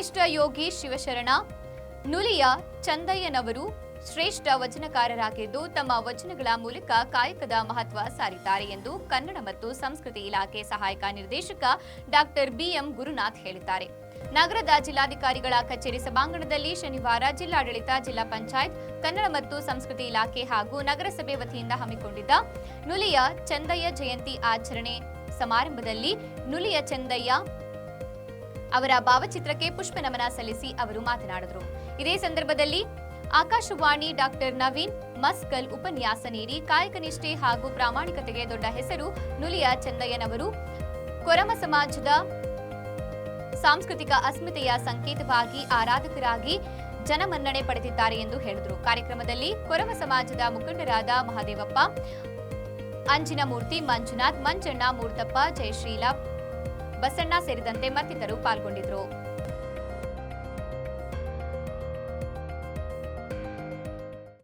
ಆಚರಣ ನುಲಿಯ ಚಂದಯ್ಯನವರು ಶ್ರೇಷ್ಠ ವಚನಕಾರರಾಗಿದ್ದು ತಮ್ಮ ವಚನಗಳ ಮೂಲಕ ಕಾಯಕದ ಮಹತ್ವ ಸಾರಿದ್ದಾರೆ ಎಂದು ಕನ್ನಡ ಮತ್ತು ಸಂಸ್ಕೃತಿ ಇಲಾಖೆ ಸಹಾಯಕ ನಿರ್ದೇಶಕ ಡಾಕ್ಟರ್ ಬಿಎಂ ಗುರುನಾಥ್ ಹೇಳಿದ್ದಾರೆ. ನಗರದ ಜಿಲ್ಲಾಧಿಕಾರಿಗಳ ಕಚೇರಿ ಸಭಾಂಗಣದಲ್ಲಿ ಶನಿವಾರ ಜಿಲ್ಲಾಡಳಿತ, ಜಿಲ್ಲಾ ಪಂಚಾಯತ್, ಕನ್ನಡ ಮತ್ತು ಸಂಸ್ಕೃತಿ ಇಲಾಖೆ ಹಾಗೂ ನಗರಸಭೆ ವತಿಯಿಂದ ಹಮ್ಮಿಕೊಂಡಿದ್ದ ನುಲಿಯ ಚಂದಯ್ಯ ಜಯಂತಿ ಆಚರಣೆ ಸಮಾರಂಭದಲ್ಲಿ ನುಲಿಯ ಚಂದಯ್ಯ ಅವರ ಭಾವಚಿತ್ರಕ್ಕೆ ಪುಷ್ಪ ನಮನ ಸಲ್ಲಿಸಿ ಅವರು ಮಾತನಾಡಿದರು. ಇದೇ ಸಂದರ್ಭದಲ್ಲಿ ಆಕಾಶವಾಣಿ ಡಾಕ್ಟರ್ ನವೀನ್ ಮಸ್ಕಲ್ ಉಪನ್ಯಾಸ ನೀಡಿ ಕಾಯಕ ನಿಷ್ಠೆ ಹಾಗೂ ಪ್ರಾಮಾಣಿಕತೆಗೆ ದೊಡ್ಡ ಹೆಸರು ನುಲಿಯ ಚಂದಯ್ಯನವರು. ಕೊರಮ ಸಮಾಜದ ಸಾಂಸ್ಕೃತಿಕ ಅಸ್ಮಿತೆಯ ಸಂಕೇತವಾಗಿ ಆರಾಧಕರಾಗಿ ಜನಮನ್ನಣೆ ಪಡೆದಿದ್ದಾರೆ ಎಂದು ಹೇಳಿದರು. ಕಾರ್ಯಕ್ರಮದಲ್ಲಿ ಕೊರಮ ಸಮಾಜದ ಮುಖಂಡರಾದ ಮಹಾದೇವಪ್ಪ, ಅಂಜಿನಮೂರ್ತಿ ಮಂಜುನಾಥ್, ಮಂಜಣ್ಣ ಮೂರ್ತಪ್ಪ, ಜಯಶ್ರೀಲ ಬಸಣ್ಣ ಸೇರಿದಂತೆ ಮತ್ತಿತರರು ಪಾಲ್ಗೊಂಡಿದ್ದರು.